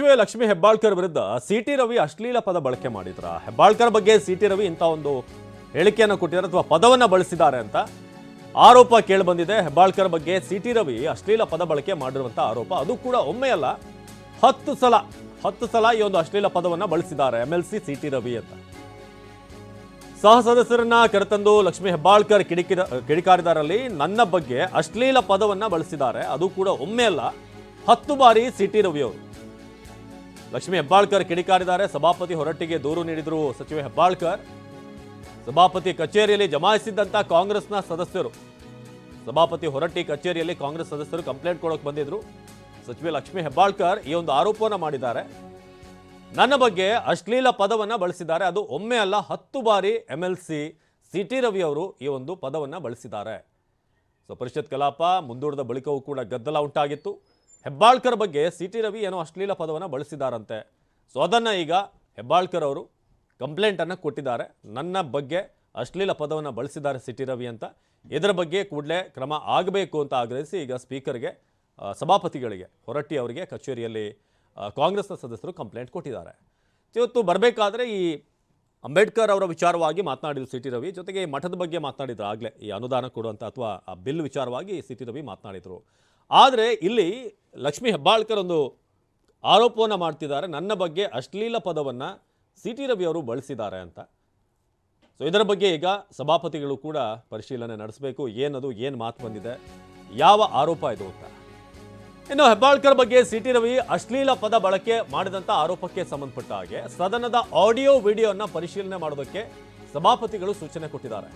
ಸಚಿವೆ ಲಕ್ಷ್ಮಿ ಹೆಬ್ಬಾಳ್ಕರ್ ವಿರುದ್ಧ ಸಿಟಿ ರವಿ ಅಶ್ಲೀಲ ಪದ ಬಳಕೆ ಮಾಡಿದ್ರ. ಹೆಬ್ಬಾಳ್ಕರ್ ಬಗ್ಗೆ ಸಿಟಿ ರವಿ ಇಂಥ ಒಂದು ಹೇಳಿಕೆಯನ್ನು ಕೊಟ್ಟಿದ್ದಾರೆ ಅಥವಾ ಪದವನ್ನ ಬಳಸಿದ್ದಾರೆ ಅಂತ ಆರೋಪ ಕೇಳಿಬಂದಿದೆ. ಹೆಬ್ಬಾಳ್ಕರ್ ಬಗ್ಗೆ ಸಿಟಿ ರವಿ ಅಶ್ಲೀಲ ಪದ ಬಳಕೆ ಮಾಡಿರುವಂಥ ಆರೋಪ. ಅದು ಕೂಡ ಒಮ್ಮೆ ಅಲ್ಲ ಹತ್ತು ಸಲ ಹತ್ತು ಸಲ ಈ ಒಂದು ಅಶ್ಲೀಲ ಪದವನ್ನ ಬಳಸಿದ್ದಾರೆ M L C CT Ravi ಅಂತ. ಸಹ ಸದಸ್ಯರನ್ನ ಕರೆತಂದು ಲಕ್ಷ್ಮಿ ಹೆಬ್ಬಾಳ್ಕರ್ ಕಿಡಿಕಿದ ಕಿಡಿಕಾರಿದಾರಲ್ಲಿ ನನ್ನ ಬಗ್ಗೆ ಅಶ್ಲೀಲ ಪದವನ್ನ ಬಳಸಿದ್ದಾರೆ. ಅದು ಕೂಡ ಒಮ್ಮೆ ಅಲ್ಲ ಹತ್ತು ಬಾರಿ ಸಿಟಿ ರವಿ ಅವರು ಲಕ್ಷ್ಮಿ ಹೆಬ್ಬಾಳ್ಕರ್ ಕಿಡಿಕಾರಿದ್ದಾರೆ. ಸಭಾಪತಿ ಹೊರಟ್ಟಿಗೆ ದೂರು ನೀಡಿದರು ಸಚಿವೆ ಹೆಬ್ಬಾಳ್ಕರ್. ಸಭಾಪತಿ ಕಚೇರಿಯಲ್ಲಿ ಜಮಾಯಿಸಿದ್ದಂಥ ಕಾಂಗ್ರೆಸ್ನ ಸದಸ್ಯರು. ಸಭಾಪತಿ ಹೊರಟ್ಟಿ ಕಚೇರಿಯಲ್ಲಿ ಕಾಂಗ್ರೆಸ್ ಸದಸ್ಯರು ಕಂಪ್ಲೇಂಟ್ ಕೊಡೋಕೆ ಬಂದಿದ್ರು. ಸಚಿವೆ ಲಕ್ಷ್ಮಿ ಹೆಬ್ಬಾಳ್ಕರ್ ಈ ಒಂದು ಆರೋಪವನ್ನು ಮಾಡಿದ್ದಾರೆ. ನನ್ನ ಬಗ್ಗೆ ಅಶ್ಲೀಲ ಪದವನ್ನ ಬಳಸಿದ್ದಾರೆ. ಅದು ಒಮ್ಮೆ ಅಲ್ಲ, ಹತ್ತು ಬಾರಿ M L C C T Ravi ಅವರು ಈ ಒಂದು ಪದವನ್ನ ಬಳಸಿದ್ದಾರೆ. ಸೊ ಪರಿಷತ್ ಕಲಾಪ ಮುಂದೂಡಿದ ಬಳಿಕವೂ ಕೂಡ ಗದ್ದಲ ಉಂಟಾಗಿತ್ತು. ಹೆಬ್ಬಾಳ್ಕರ್ ಬಗ್ಗೆ ಸಿ ಟಿ ರವಿ ಏನೋ ಅಶ್ಲೀಲ ಪದವನ್ನು ಬಳಸಿದಾರಂತೆ. ಸೊ ಅದನ್ನು ಈಗ ಹೆಬ್ಬಾಳ್ಕರ್ ಅವರು ಕಂಪ್ಲೇಂಟನ್ನು ಕೊಟ್ಟಿದ್ದಾರೆ. ನನ್ನ ಬಗ್ಗೆ ಅಶ್ಲೀಲ ಪದವನ್ನು ಬಳಸಿದ್ದಾರೆ ಸಿ ಟಿ ರವಿ ಅಂತ. ಇದರ ಬಗ್ಗೆ ಕೂಡಲೇ ಕ್ರಮ ಆಗಬೇಕು ಅಂತ ಆಗ್ರಹಿಸಿ ಈಗ ಸ್ಪೀಕರ್ಗೆ ಸಭಾಪತಿಗಳಿಗೆ, ಹೊರಟ್ಟಿ ಅವರಿಗೆ ಕಚೇರಿಯಲ್ಲಿ ಕಾಂಗ್ರೆಸ್ನ ಸದಸ್ಯರು ಕಂಪ್ಲೇಂಟ್ ಕೊಟ್ಟಿದ್ದಾರೆ. ಇವತ್ತು ಬರಬೇಕಾದ್ರೆ ಈ ಅಂಬೇಡ್ಕರ್ ಅವರ ವಿಚಾರವಾಗಿ ಮಾತನಾಡಿದ್ರು ಸಿ ಟಿ ರವಿ. ಜೊತೆಗೆ ಈ ಮಠದ ಬಗ್ಗೆ ಮಾತನಾಡಿದ್ರು ಆಗಲೇ ಈ ಅನುದಾನ ಕೊಡುವಂಥ ಅಥವಾ ಆ ಬಿಲ್ ವಿಚಾರವಾಗಿ ಸಿ ಟಿ ರವಿ ಮಾತನಾಡಿದರು. ಆದರೆ ಇಲ್ಲಿ ಲಕ್ಷ್ಮೀ ಹೆಬ್ಬಾಳ್ಕರ್ ಒಂದು ಆರೋಪವನ್ನು ಮಾಡ್ತಿದ್ದಾರೆ. ನನ್ನ ಬಗ್ಗೆ ಅಶ್ಲೀಲ ಪದವನ್ನು ಸಿ ಟಿ ರವಿ ಅವರು ಬಳಸಿದ್ದಾರೆ ಅಂತ. ಸೊ ಇದರ ಬಗ್ಗೆ ಈಗ ಸಭಾಪತಿಗಳು ಕೂಡ ಪರಿಶೀಲನೆ ನಡೆಸಬೇಕು. ಏನದು, ಏನು ಮಾತು ಬಂದಿದೆ, ಯಾವ ಆರೋಪ ಇದು ಅಂತ. ಇನ್ನು ಹೆಬ್ಬಾಳ್ಕರ್ ಬಗ್ಗೆ ಸಿ ಟಿ ರವಿ ಅಶ್ಲೀಲ ಪದ ಬಳಕೆ ಮಾಡಿದಂಥ ಆರೋಪಕ್ಕೆ ಸಂಬಂಧಪಟ್ಟ ಹಾಗೆ ಸದನದ ಆಡಿಯೋ ವಿಡಿಯೋನ ಪರಿಶೀಲನೆ ಮಾಡೋದಕ್ಕೆ ಸಭಾಪತಿಗಳು ಸೂಚನೆ ಕೊಟ್ಟಿದ್ದಾರೆ.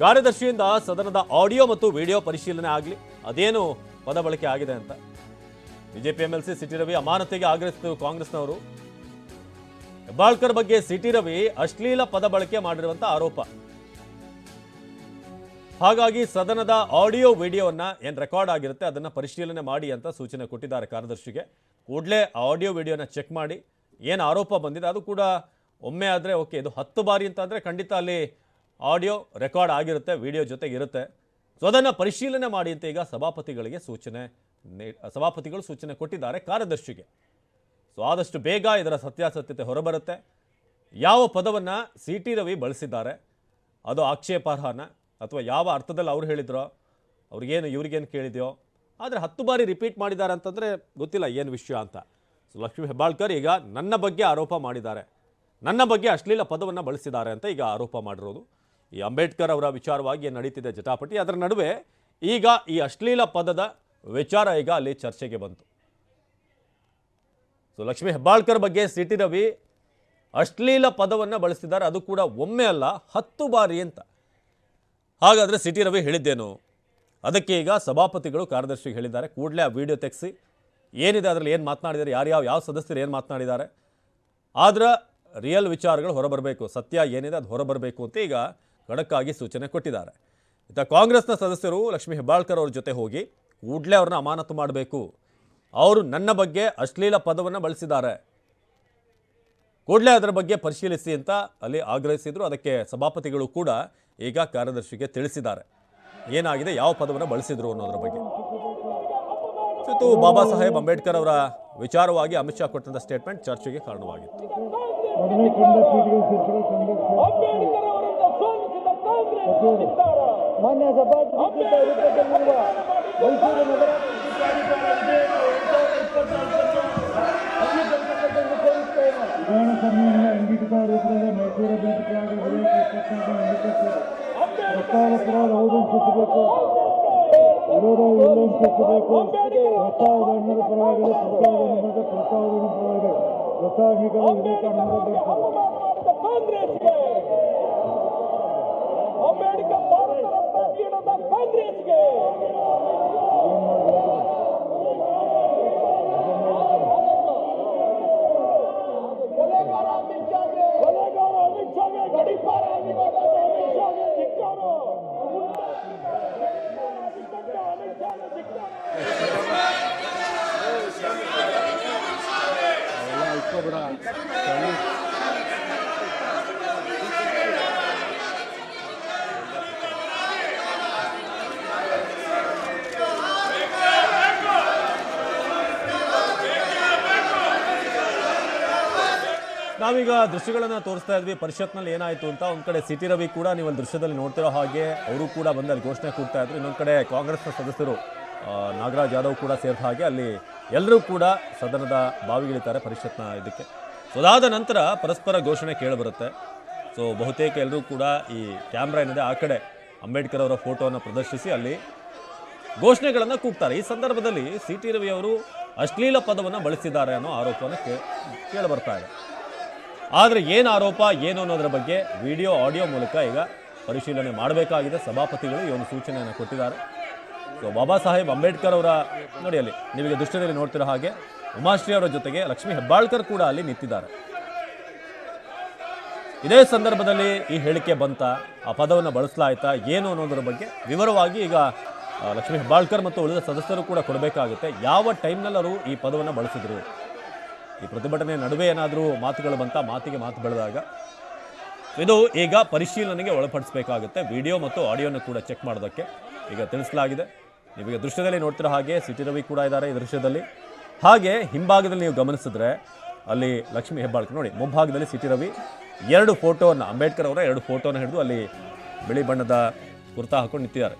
ಕಾರ್ಯದರ್ಶಿಯಿಂದ ಸದನದ ಆಡಿಯೋ ಮತ್ತು ವಿಡಿಯೋ ಪರಿಶೀಲನೆ ಆಗಲಿ ಅದೇನು ಪದ ಬಳಕೆ ಆಗಿದೆ ಅಂತ. BJP C C T Ravi ಅಮಾನತಿಗೆ ಆಗ್ರಹಿಸಿದ ಕಾಂಗ್ರೆಸ್ನವರು. ಹೆಬ್ಬಾಳ್ಕರ್ ಬಗ್ಗೆ ಸಿಟಿ ರವಿ ಅಶ್ಲೀಲ ಪದ ಬಳಕೆ ಮಾಡಿರುವಂಥ ಆರೋಪ. ಹಾಗಾಗಿ ಸದನದ ಆಡಿಯೋ ವಿಡಿಯೋವನ್ನ ಏನ್ ರೆಕಾರ್ಡ್ ಆಗಿರುತ್ತೆ ಅದನ್ನ ಪರಿಶೀಲನೆ ಮಾಡಿ ಅಂತ ಸೂಚನೆ ಕೊಟ್ಟಿದ್ದಾರೆ ಕಾರ್ಯದರ್ಶಿಗೆ. ಕೂಡಲೇ ಆಡಿಯೋ ವಿಡಿಯೋನ ಚೆಕ್ ಮಾಡಿ ಏನು ಆರೋಪ ಬಂದಿದೆ ಅದು ಕೂಡ ಒಮ್ಮೆ ಆದರೆ ಓಕೆ, ಇದು ಹತ್ತು ಬಾರಿ ಅಂತ ಅಂದರೆ ಖಂಡಿತ ಅಲ್ಲಿ ಆಡಿಯೋ ರೆಕಾರ್ಡ್ ಆಗಿರುತ್ತೆ, ವಿಡಿಯೋ ಜೊತೆಗೆ ಇರುತ್ತೆ. ಸೊ ಅದನ್ನು ಪರಿಶೀಲನೆ ಮಾಡಿ ಅಂತ ಈಗ ಸಭಾಪತಿಗಳಿಗೆ ಸೂಚನೆ ಸಭಾಪತಿಗಳು ಸೂಚನೆ ಕೊಟ್ಟಿದ್ದಾರೆ ಕಾರ್ಯದರ್ಶಿಗೆ. ಸೊ ಆದಷ್ಟು ಬೇಗ ಇದರ ಸತ್ಯಾಸತ್ಯತೆ ಹೊರಬರುತ್ತೆ. ಯಾವ ಪದವನ್ನು ಸಿ ಟಿ ರವಿ ಬಳಸಿದ್ದಾರೆ, ಅದು ಆಕ್ಷೇಪಾರ್ಹನ ಅಥವಾ ಯಾವ ಅರ್ಥದಲ್ಲಿ ಅವ್ರು ಹೇಳಿದ್ರೋ, ಅವ್ರಿಗೇನು, ಇವ್ರಿಗೇನು ಕೇಳಿದೆಯೋ, ಆದರೆ ಹತ್ತು ಬಾರಿ ರಿಪೀಟ್ ಮಾಡಿದ್ದಾರೆ ಅಂತಂದರೆ ಗೊತ್ತಿಲ್ಲ ಏನು ವಿಷಯ ಅಂತ. ಸೊ ಲಕ್ಷ್ಮೀ ಹೆಬ್ಬಾಳ್ಕರ್ ಈಗ ನನ್ನ ಬಗ್ಗೆ ಆರೋಪ ಮಾಡಿದ್ದಾರೆ. ನನ್ನ ಬಗ್ಗೆ ಅಶ್ಲೀಲ ಪದವನ್ನು ಬಳಸಿದ್ದಾರೆ ಅಂತ ಈಗ ಆರೋಪ ಮಾಡಿರೋದು. ಈ ಅಂಬೇಡ್ಕರ್ ಅವರ ವಿಚಾರವಾಗಿ ನಡೀತಿದೆ ಜಟಾಪಟಿ, ಅದರ ನಡುವೆ ಈಗ ಈ ಅಶ್ಲೀಲ ಪದದ ವಿಚಾರ ಈಗ ಅಲ್ಲಿ ಚರ್ಚೆಗೆ ಬಂತು. ಸೊ, ಲಕ್ಷ್ಮೀ ಹೆಬ್ಬಾಳ್ಕರ್ ಬಗ್ಗೆ ಸಿ ಟಿ ರವಿ ಅಶ್ಲೀಲ ಪದವನ್ನು ಬಳಸಿದ್ದಾರೆ ಅದು ಕೂಡ ಒಮ್ಮೆ ಅಲ್ಲ, ಹತ್ತು ಬಾರಿ ಅಂತ. ಹಾಗಾದರೆ ಸಿ ಟಿ ರವಿ ಹೇಳಿದ್ದೇನು? ಅದಕ್ಕೆ ಈಗ ಸಭಾಪತಿಗಳು ಕಾರ್ಯದರ್ಶಿಗೆ ಹೇಳಿದ್ದಾರೆ. ಕೂಡಲೇ ಆ ವಿಡಿಯೋ ತೆಗೆಸಿ. ಏನಿದೆ ಅದರಲ್ಲಿ ಏನು ಮಾತನಾಡಿದ್ದಾರೆ? ಯಾರ್ಯಾವ ಯಾವ ಸದಸ್ಯರು ಏನು ಮಾತನಾಡಿದ್ದಾರೆ? ಆದ್ರೆ ರಿಯಲ್ ವಿಚಾರಗಳು ಹೊರಬರಬೇಕು. ಸತ್ಯ ಏನಿದೆ ಅದು ಹೊರಬರಬೇಕು ಅಂತ ಈಗ ಖಡಕ್ಕಾಗಿ ಸೂಚನೆ ಕೊಟ್ಟಿದ್ದಾರೆ. ಇತ್ತ ಕಾಂಗ್ರೆಸ್ನ ಸದಸ್ಯರು ಲಕ್ಷ್ಮೀ ಹೆಬ್ಬಾಳ್ಕರ್ ಅವ್ರ ಜೊತೆ ಹೋಗಿ ಕೂಡಲೇ ಅವ್ರನ್ನ ಅಮಾನತು ಮಾಡಬೇಕು. ಅವರು ನನ್ನ ಬಗ್ಗೆ ಅಶ್ಲೀಲ ಪದವನ್ನು ಬಳಸಿದ್ದಾರೆ. ಕೂಡಲೇ ಅದರ ಬಗ್ಗೆ ಪರಿಶೀಲಿಸಿ ಅಂತ ಅಲ್ಲಿ ಆಗ್ರಹಿಸಿದ್ರು. ಅದಕ್ಕೆ ಸಭಾಪತಿಗಳು ಕೂಡ ಈಗ ಕಾರ್ಯದರ್ಶಿಗೆ ತಿಳಿಸಿದ್ದಾರೆ. ಏನಾಗಿದೆ, ಯಾವ ಪದವನ್ನು ಬಳಸಿದ್ರು ಅನ್ನೋದ್ರ ಬಗ್ಗೆ. ಇವತ್ತು ಬಾಬಾ ಸಾಹೇಬ್ ಅಂಬೇಡ್ಕರ್ ಅವರ ವಿಚಾರವಾಗಿ ಅಮಿತ್ ಶಾ ಕೊಟ್ಟಂತ ಸ್ಟೇಟ್ಮೆಂಟ್ ಚರ್ಚೆಗೆ ಕಾರಣವಾಗಿತ್ತು. ಧಿಕ್ಕಾರ. ಮಾನ್ಯ ಸಭಾಧ್ಯಕ್ಷ ರೂಪದಲ್ಲಿರುವ ಮೈಸೂರು ನಗರ ವಿಧಾನ ಸಭೆಯ ಅಂಗೀಕೃತ ರೂಪದಲ್ಲಿ ಮೈಸೂರು ಬೇಡಿಕೆಯಾದ ವಿಧೇಯಕ ಇಪ್ಪತ್ತಾರು ಅಂಗೀಕರಿಸಿದೆ ಪ್ರಸ್ತಾವ ಪುರ ಔದಂಚಿಸಬೇಕು ವಿರೋಧ ವಿರೋಧಿಸಬೇಕು ಪ್ರಸ್ತಾವದ ಅನ್ನದ ಪರವಾಗಿದೆ ಪ್ರಸ್ತಾವದ ಅನ್ನದ ಪ್ರಸ್ತಾವದ ಪರವಾಗಿದೆ ಪ್ರಸ್ತಾವ ಅಂಗೀಕಾರ ವಿಧೇಯಕ ಅನುಮೋದಿಸಲಾಗಿದೆ. Congress. ನಾವೀಗ ದೃಶ್ಯಗಳನ್ನು ತೋರಿಸ್ತಾ ಇದ್ವಿ. ಪರಿಷತ್ನಲ್ಲಿ ಏನಾಯ್ತು ಅಂತ. ಒಂದು ಕಡೆ ಸಿಟಿ ರವಿ ಕೂಡ ನೀವು ಒಂದು ದೃಶ್ಯದಲ್ಲಿ ನೋಡ್ತಿರೋ ಹಾಗೆ ಅವರು ಕೂಡ ಬಂದು ಅಲ್ಲಿ ಘೋಷಣೆ ಕೂಗ್ತಾ ಇದ್ರು. ಇನ್ನೊಂದು ಕಡೆ ಕಾಂಗ್ರೆಸ್ನ ಸದಸ್ಯರು ನಾಗರಾಜ್ ಯಾದವ್ ಕೂಡ ಸೇರಿದ ಹಾಗೆ ಅಲ್ಲಿ ಎಲ್ಲರೂ ಕೂಡ ಸದನದ ಬಾವಿಗಿಳಿತಾರೆ ಪರಿಷತ್ನ ಇದಕ್ಕೆ. ಅದಾದ ನಂತರ ಪರಸ್ಪರ ಘೋಷಣೆ ಕೇಳಿಬರುತ್ತೆ ಸೊ ಬಹುತೇಕ ಎಲ್ಲರೂ ಕೂಡ ಈ ಕ್ಯಾಮ್ರಾ ಏನಿದೆ ಆ ಕಡೆ ಅಂಬೇಡ್ಕರ್ ಅವರ ಫೋಟೋವನ್ನು ಪ್ರದರ್ಶಿಸಿ ಅಲ್ಲಿ ಘೋಷಣೆಗಳನ್ನು ಕೂಗ್ತಾರೆ. ಈ ಸಂದರ್ಭದಲ್ಲಿ ಸಿ ಟಿ ರವಿ ಅವರು ಅಶ್ಲೀಲ ಪದವನ್ನು ಬಳಸಿದ್ದಾರೆ ಅನ್ನೋ ಆರೋಪವನ್ನು ಕೇಳಿ ಬರ್ತಾ ಇದೆ. ಆದರೆ ಏನು ಆರೋಪ, ಏನು ಅನ್ನೋದ್ರ ಬಗ್ಗೆ ವಿಡಿಯೋ, ಆಡಿಯೋ ಮೂಲಕ ಈಗ ಪರಿಶೀಲನೆ ಮಾಡಬೇಕಾಗಿದೆ. ಸಭಾಪತಿಗಳು ಈ ಒಂದು ಸೂಚನೆಯನ್ನು ಕೊಟ್ಟಿದ್ದಾರೆ. ಸೊ ಬಾಬಾ ಸಾಹೇಬ್ ಅಂಬೇಡ್ಕರ್ ಅವರ ನೋಡಿ ಅಲ್ಲಿ ನಿಮಗೆ ದೃಷ್ಟಿಯಲ್ಲಿ ನೋಡ್ತಿರೋ ಹಾಗೆ ಉಮಾಶ್ರೀ ಅವರ ಜೊತೆಗೆ ಲಕ್ಷ್ಮಿ ಹೆಬ್ಬಾಳ್ಕರ್ ಕೂಡ ಅಲ್ಲಿ ನಿಂತಿದ್ದಾರೆ. ಇದೇ ಸಂದರ್ಭದಲ್ಲಿ ಈ ಹೇಳಿಕೆ ಬಂತ, ಆ ಪದವನ್ನು ಬಳಸಲಾಯ್ತಾ, ಏನು ಅನ್ನೋದರ ಬಗ್ಗೆ ವಿವರವಾಗಿ ಈಗ ಲಕ್ಷ್ಮಿ ಹೆಬ್ಬಾಳ್ಕರ್ ಮತ್ತು ಉಳಿದ ಸದಸ್ಯರು ಕೂಡ ಕೊಡಬೇಕಾಗುತ್ತೆ. ಯಾವ ಟೈಮ್ನಲ್ಲಿ ಅವರು ಈ ಪದವನ್ನು ಬಳಸಿದ್ರು? ಈ ಪ್ರತಿಭಟನೆ ನಡುವೆ ಏನಾದರೂ ಮಾತುಗಳು ಬಂತ? ಮಾತಿಗೆ ಮಾತು ಬೆಳೆದಾಗ? ಇದು ಈಗ ಪರಿಶೀಲನೆಗೆ ಒಳಪಡಿಸಬೇಕಾಗುತ್ತೆ. ವಿಡಿಯೋ ಮತ್ತು ಆಡಿಯೋನ ಕೂಡ ಚೆಕ್ ಮಾಡೋದಕ್ಕೆ ಈಗ ತಿಳಿಸಲಾಗಿದೆ. ನೀವೀಗ ದೃಶ್ಯದಲ್ಲಿ ನೋಡ್ತಿರೋ ಹಾಗೆ ಸಿಟಿ ರವಿ ಕೂಡ ಇದ್ದಾರೆ ಈ ದೃಶ್ಯದಲ್ಲಿ. ಹಾಗೆ ಹಿಂಭಾಗದಲ್ಲಿ ನೀವು ಗಮನಿಸಿದ್ರೆ ಅಲ್ಲಿ ಲಕ್ಷ್ಮೀ ಹೆಬ್ಬಾಳ್ಕ ನೋಡಿ, ಮುಂಭಾಗದಲ್ಲಿ ಸಿಟಿ ರವಿ, ಎರಡು ಫೋಟೋವನ್ನು ಅಂಬೇಡ್ಕರ್ ಅವರ ಎರಡು ಫೋಟೋನ ಹಿಡಿದು ಅಲ್ಲಿ ಬಿಳಿ ಬಣ್ಣದ ಕುರ್ತಾ ಹಾಕೊಂಡು ನಿಂತಿದ್ದಾರೆ.